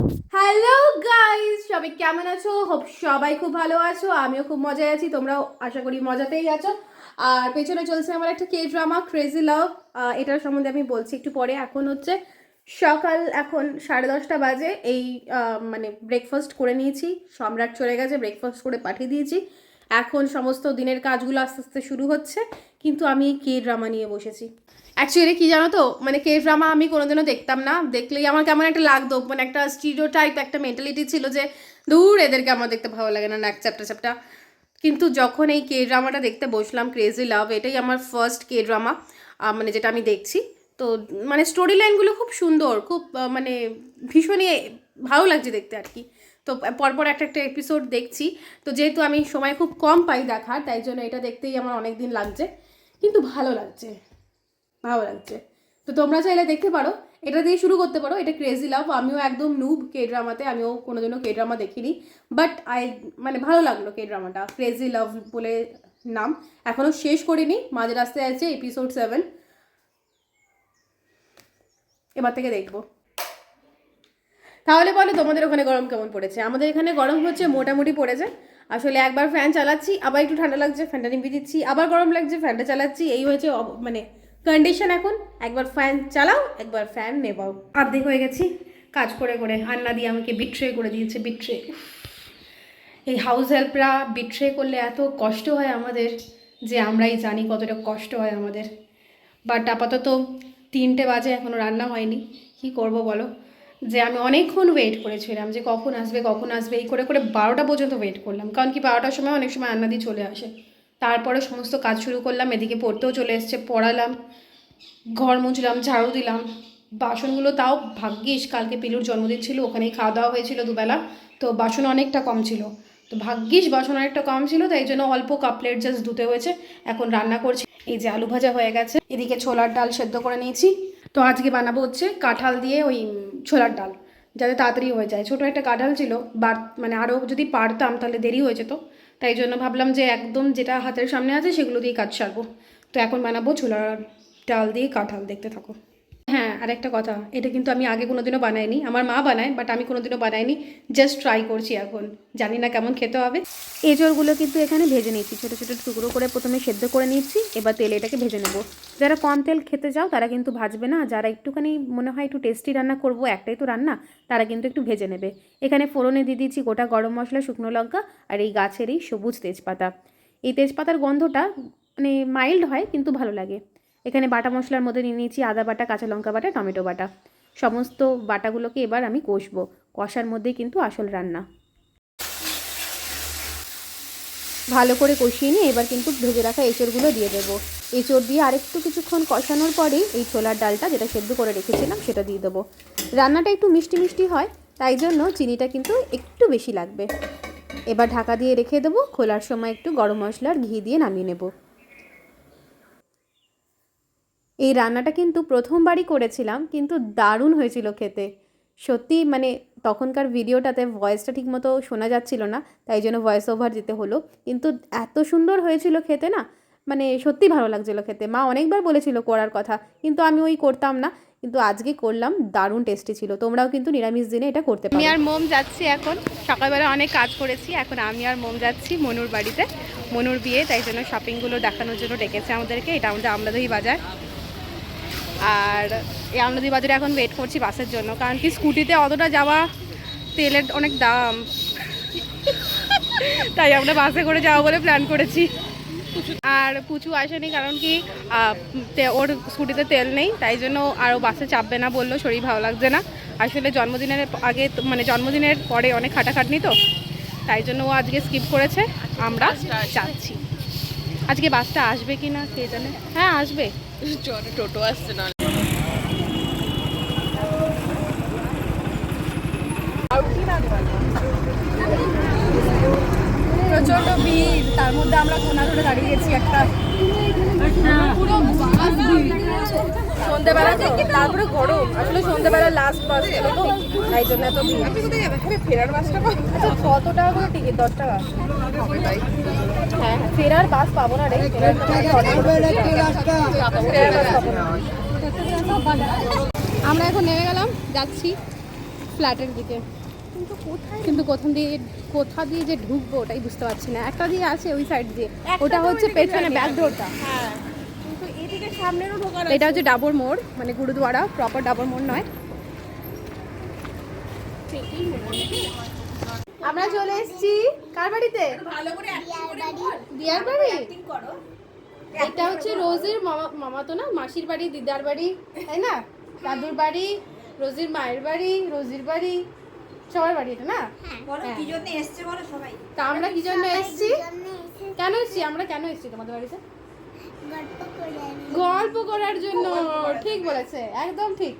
Hello guys সবাই কেমন আছো? হোপ সবাই খুব ভালো আছো। আমিও খুব মজায় আছি। তোমরাও আশা করি মজাতেই আছো। আর পেছনে চলছে আমার একটা কে ড্রামা ক্রেজি লাভ এটার সম্বন্ধে আমি বলছি একটু পরে। এখন হচ্ছে সকাল, এখন সাড়ে দশটা বাজে। এই মানে ব্রেকফাস্ট করে নিয়েছি। সম্রাট চলে গেছে ব্রেকফাস্ট করে পাঠিয়ে দিয়েছি। এখন সমস্ত দিনের কাজগুলো আস্তে আস্তে শুরু হচ্ছে। কিন্তু আমি কে ড্রামা নিয়ে বসেছি। অ্যাকচুয়ালি কি জানো তো? মানে কে ড্রামা আমি কোনোদিনও দেখতাম না। দেখলেই আমার কেমন একটা লাগতো। মানে একটা স্টিরিও টাইপ একটা মেন্টালিটি ছিল যে, দূর এদেরকে আমার দেখতে ভালো লাগে না নাক চ্যাপটা কিন্তু যখন এই কে ড্রামাটা দেখতে বসলাম ক্রেজি লাভ এটাই আমার ফার্স্ট কে ড্রামা মানে যেটা আমি দেখছি। তো মানে স্টোরি লাইনগুলো খুব সুন্দর, খুব মানে ভীষণই ভালো লাগছে দেখতে আর কি। তো পরপর একটা একটা এপিসোড দেখছি। তো যেহেতু আমি সময় খুব কম পাই দেখার, তাই জন্য এটা দেখতেই আমার অনেক দিন লাগছে। কিন্তু ভালো লাগছে। ভালো লাগছে। তো তোমরা চাইলে দেখতে পারো, এটা দিয়ে শুরু করতে পারো, এটা ক্রেজি লাভ আমিও একদম নুব কে ড্রামাতে আমিও কোনোদিনও কে ড্রামা দেখিনি বাট আই মানে ভালো লাগল কে ড্রামাটা ক্রেজি লাভ বলে নাম। এখনও শেষ করিনি, মাঝে রাস্তায় আছে এপিসোড সেভেন এবার থেকে দেখব। তাহলে বলো, তোমাদের ওখানে গরম কেমন পড়েছে? আমাদের এখানে গরম হচ্ছে মোটামুটি পড়েছে। আসলে একবার ফ্যান চালাচ্ছি, আবার একটু ঠান্ডা লাগছে ফ্যানটা নিভিয়ে দিচ্ছি, আবার গরম লাগছে ফ্যানটা চালাচ্ছি, এই হয়েছে মানে কন্ডিশন এখন, একবার ফ্যান চালাও, একবার ফ্যান নেবাও। অর্ধেক হয়ে গেছি, কাজ করে করে। আন্না দিয়ে আমাকে বিট্রে করে দিয়েছে বিট্রে এই হাউস হেল্পরা বিট্রে করলে এত কষ্ট হয় আমাদের যে আমরাই জানি কতটা কষ্ট হয় আমাদের। বাট আপাতত তিনটে বাজে এখনও রান্না হয়নি। কি করব বলো? যে আমি অনেকক্ষণ ওয়েট করেছিলাম যে কখন আসবে কখন আসবে, এই করে করে বারোটা পর্যন্ত ওয়েট করলাম। কারণ কি বারোটার সময় অনেক সময় আন্না দিয়ে চলে আসে। তারপরে সমস্ত কাজ শুরু করলাম, এদিকে পড়তেও চলে এসছে, পড়ালাম, ঘর মুছলাম, ঝাড়ু দিলাম। বাসনগুলো তাও ভাগ্যিস, কালকে পিলুর জন্মদিন ছিল, ওখানেই খাওয়া দাওয়া হয়েছিল দুবেলা, তো বাসন অনেকটা কম ছিল। তো ভাগ্যিস বাসন অনেকটা কম ছিল, তাই জন্য অল্প কাপলেট জাস্ট ধুতে হয়েছে, এখন রান্না করছি। এই যে আলু ভাজা হয়ে গেছে, এদিকে ছোলার ডাল সেদ্ধ করে নিয়েছি। তো আজকে বানাবো হচ্ছে কাঁঠাল দিয়ে ওই ছোলার ডাল, যাতে তাড়াতাড়ি হয়ে যায়। ছোটো একটা কাঁঠাল ছিল বার মানে আরও যদি পারতাম, তাহলে দেরি হয়ে যেত। তাই জন্য ভাবলাম যে একদম যেটা হাতের সামনে আছে সেগুলো দিয়ে কাজ সারবো। তো এখন বানাবো ছোলার ডাল দিয়ে কাঁঠাল দেখতে থাকো। হ্যাঁ আর একটা কথা। এটা কিন্তু আমি আগে কোনোদিনও বানাইনি। আমার মা বানায় বাট আমি কোনোদিনও বানাইনি। জাস্ট ট্রাই করছি এখন। জানি না কেমন খেতে হবে। এঁচড়গুলো কিন্তু এখানে ভেজে নিচ্ছি ছোটো ছোটো টুকরো করে প্রথমে সেদ্ধ করে নিচ্ছি এবার তেলে এটাকে ভেজে নেব। যারা কম তেল খেতে চাও, তারা কিন্তু ভাজবে না। যারা একটুখানি মনে হয় একটু টেস্টি রান্না করব, একটাই তো রান্না, তারা কিন্তু একটু ভেজে নেবে। এখানে ফোড়নে দিয়ে দিচ্ছি গোটা গরম মশলা, শুকনো লঙ্কা আর এই গাছের এই সবুজ তেজপাতা। এই তেজপাতার গন্ধটা মানে মাইল্ড হয়, কিন্তু ভালো লাগে। এখানে বাটা মশলার মধ্যে নিয়ে নিয়েছি আদা বাটা, কাঁচা লঙ্কা বাটা, টমেটো বাটা। সমস্ত বাটাগুলোকে এবার আমি কষবো। কষার মধ্যেই কিন্তু আসল রান্না। ভালো করে কষিয়ে নিয়ে এবার কিন্তু ভেজে রাখা এঁচড়গুলো দিয়ে দেবো। এঁচড় দিয়ে আরেকটু কিছুক্ষণ কষানোর পরেই এই ছোলার ডালটা যেটা সেদ্ধ করে রেখেছিলাম সেটা দিয়ে দেবো। রান্নাটা একটু মিষ্টি মিষ্টি হয়, তাই জন্য চিনিটা কিন্তু একটু বেশি লাগবে। এবার ঢাকা দিয়ে রেখে দেবো। খোলার সময় একটু গরম মশলার ঘি দিয়ে নামিয়ে নেব। এই রান্নাটা কিন্তু প্রথমবারই করেছিলাম, কিন্তু দারুণ হয়েছিল খেতে। সত্যি মানে তখনকার ভিডিওটাতে ভয়েসটা ঠিকমতো শোনা যাচ্ছিল না, তাই জন্য ভয়েস ওভার দিতে হলো। কিন্তু এত সুন্দর হয়েছিল খেতে না মানে সত্যি ভালো লাগছিল খেতে। মা অনেকবার বলেছিল করার কথা, কিন্তু আমি ওই করতাম না। কিন্তু আজকে করলাম, দারুণ টেস্টি ছিল। তোমরাও কিন্তু নিরামিষ দিনে এটা করতে আমি আর মোম যাচ্ছি এখন। সকালবেলা অনেক কাজ করেছি, এখন আমি আর মোম যাচ্ছি মনুর বাড়িতে। মনুর বিয়ে, তাই জন্য শপিংগুলো দেখানোর জন্য ডেকেছে আমাদেরকে। এটা আমাদের আমরাদহি বাজার। আর এই আমরাদহি বাজারে এখন ওয়েট করছি বাসের জন্য, কারণ কি স্কুটিতে অতটা যাওয়া তেলের অনেক দাম। তাই আমরা বাসে করে যাওয়া বলে প্ল্যান করেছি। আর পুচু আসেনি কারণ কি ওর স্কুটিতে তেল নেই, তাই জন্য আরও বাসে চাপবে না বলল, শরীর ভালো লাগছে না। আসলে জন্মদিনের আগে মানে জন্মদিনের পরে অনেক খাটাখাটনি তো, তাই জন্য ও আজকে স্কিপ করেছে। আমরা যাচ্ছি। আজকে বাসটা আসবে কি না, কে জানে? হ্যাঁ আসবে। টোটো আসছে না। প্রচণ্ড ভিড় তার মধ্যে আমরা কোনা ধরে দাঁড়িয়ে গেছি একটা পুরো সন্ধ্যেবেলা তো তারপরে গরম আসলে সন্ধ্যেবেলা লাস্ট বাস ছিল তো তাই জন্য এত ভিড়। ফেরার বাসটা আচ্ছা কত টাকা করে টিকিট দশ টাকা হ্যাঁ ফেরার বাস পাবো না রে ফেরার ফেরার বাস পাবো না। আমরা এখন নেমে গেলাম যাচ্ছি ফ্ল্যাটের দিকে। কিন্তু কোথায়? কিন্তু দিয়ে কোথা দিয়ে যে ঢুকবো ওটাই বুঝতে পারছি না। একটা দিয়ে আছে ওই সাইড দিয়ে। ওটা হচ্ছে পেছনে জানি ব্যাক ডোরটা হ্যাঁ। কিন্তু এদিকে সামনেরও ঢোকার এটা হচ্ছে ডাবর মোড় মানে গুরুদুয়ারা প্রপার ডাবর মোড় নয়। আমরা চলে এসেছি কার বাড়িতে? ভালো করে দিয়ার বাড়ি। এটা হচ্ছে রোজির মামা মামা তো না? মাসির বাড়ি দিদার বাড়ি তাই না? দাদুর বাড়ি রোজির মায়ের বাড়ি রোজির বাড়ি। সবার বাড়ি এটা না? বলো হ্যাঁ। কি জন্য এসছে বলো সবাই? তা আমরা কি জন্য এসেছি? কেন এসেছি? আমরা কেন এসেছি তোমাদের বাড়িতে? গল্প করার জন্য ঠিক বলেছে একদম ঠিক।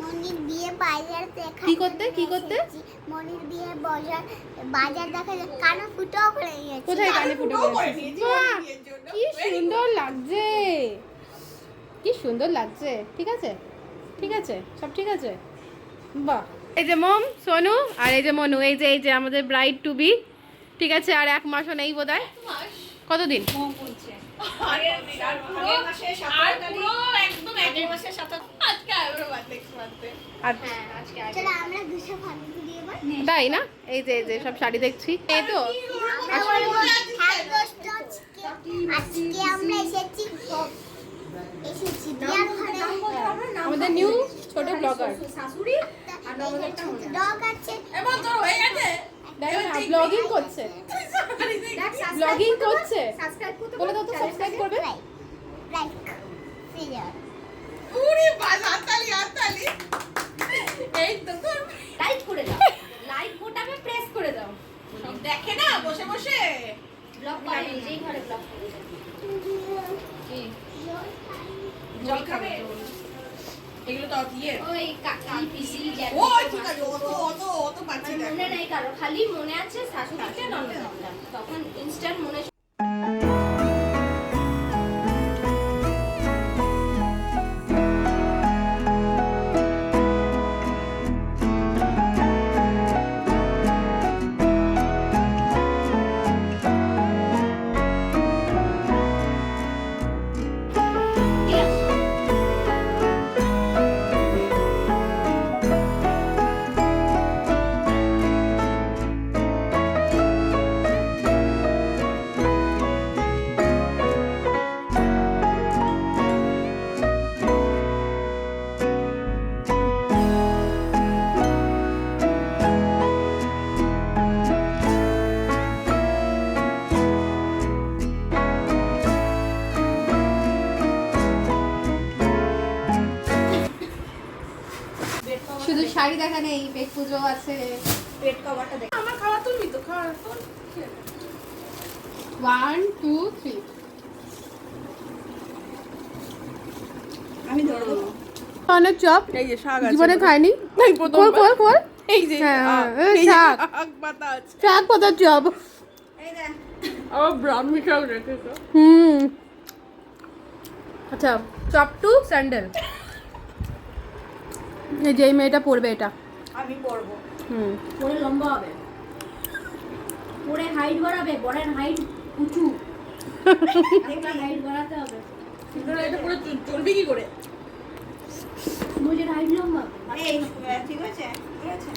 মনির বিয়ে বাজার দেখা কি করতে? কি করতে? মনির বিয়ে বাজার বাজার দেখা যায় কানে ফুটাও করে গেছে কোথায় কানে ফুটে করে? নিয়েছি। কি সুন্দর লাগছে। কি সুন্দর লাগছে ঠিক আছে? ঠিক আছে? সব ঠিক আছে? বাহ। এই যে মম সোনু আর এই যে মনু এই যে এই যে আমাদের ব্রাইড টু বি ঠিক আছে? আর এক মাসও নেই বোধ হয় কতদিন এবার তাই না? এই যে এই যে সব শাড়ি দেখছি। এই তো। ঘরে। আমাদের নিউ ছোট ব্লগার শাশুড়ি ডগ আছে। এবার তোর হয়ে গেছে। ব্লগিং করছে। ব্লগিং করছে। বলে দাও তো সাবস্ক্রাইব করবে। লাইক লাইক শেয়ার উড়ি বাস হাততালি হাততালি। এই তো তোর। লাইক করে দাও। লাইক বোতামে প্রেস করে দাও। দেখে না বসে বসে। ব্লগ করে নিজেই ঘরে ব্লগ করে। জল খাবে? এগুলো তো ইয়ে। ওই কাকা পিসি ও ঠিক আছে অত অত অত পাচ্ছি না। মনে কারও খালি মনে আছে শাশুড়িকে ননদ তখন ইনস্ট্যান্ট মনে দেখা নেই পেট পুজো আছে। পেট কভারটা দেখ। আমার খাওয়া তুলবি তো খাওয়া ওয়ান টু থ্রি আমি ধরবো। অনেক চপ এই যে শাক জীবনে খাইনি। এই খোল প্রথমবার। খোল খোল এই যে হ্যাঁ, আহ, এই এই যে শাক। শাক পাতা আছে। শাক পাতার চপ এই দেখ। আমার ব্রাহ্মী শাক রেখেছো। হুম। আচ্ছা চপ টু স্যান্ডেল যে এই মেয়েটা পরবে এটা। আমি পরবো হুম। পরে লম্বা হবে। পরে হাইট বাড়াবে বরের হাইট উঁচু। হাইট বাড়াতে হবে। কিন্তু এটা পুরো চল- চলবি কি করে? মুজের হাইট লম্বা। এই ঠিক আছে ঠিক আছে।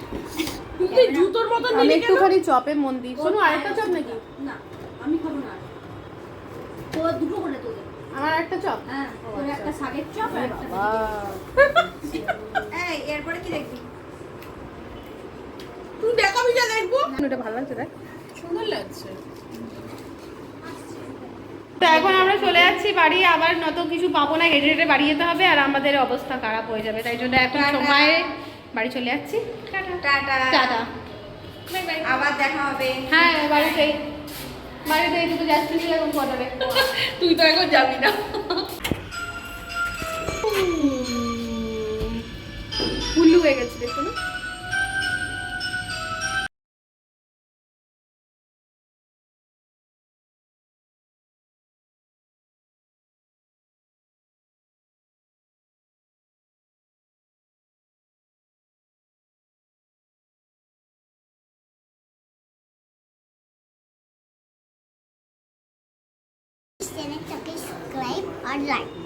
তুই জুতোর মতো আমি একটুখানি চপে মন দিই শোনো আরেকটা চপ নাকি? না আমি খাব না। দুটো করে তোদের আমার একটা চপ। হ্যাঁ তোর একটা শাকের চপ আর একটা এই এরপরে কি দেখবি? তুই দেখ আমি যা দেখব এটা ভালো লাগছে দেখ। সুন্দর লাগছে। তো এখন আমরা চলে যাচ্ছি বাড়ি আবার নত কিছু পাবো না হেঁটে হেঁটে বাড়ি যেতে হবে আর আমাদের অবস্থা খারাপ হয়ে যাবে তাই জন্য এখন সময়ে বাড়ি চলে যাচ্ছি। টাটা। টাটা। আবার দেখা হবে। হ্যাঁ বাড়িতেই বাড়িতে এইটুকু যাচ্ছি এখন কটাবে তুই তো এখন যাবি না। হুল্লু হয়ে গেছে দেখো না চ্যানেলটাকে সাবস্ক্রাইব আর লাইক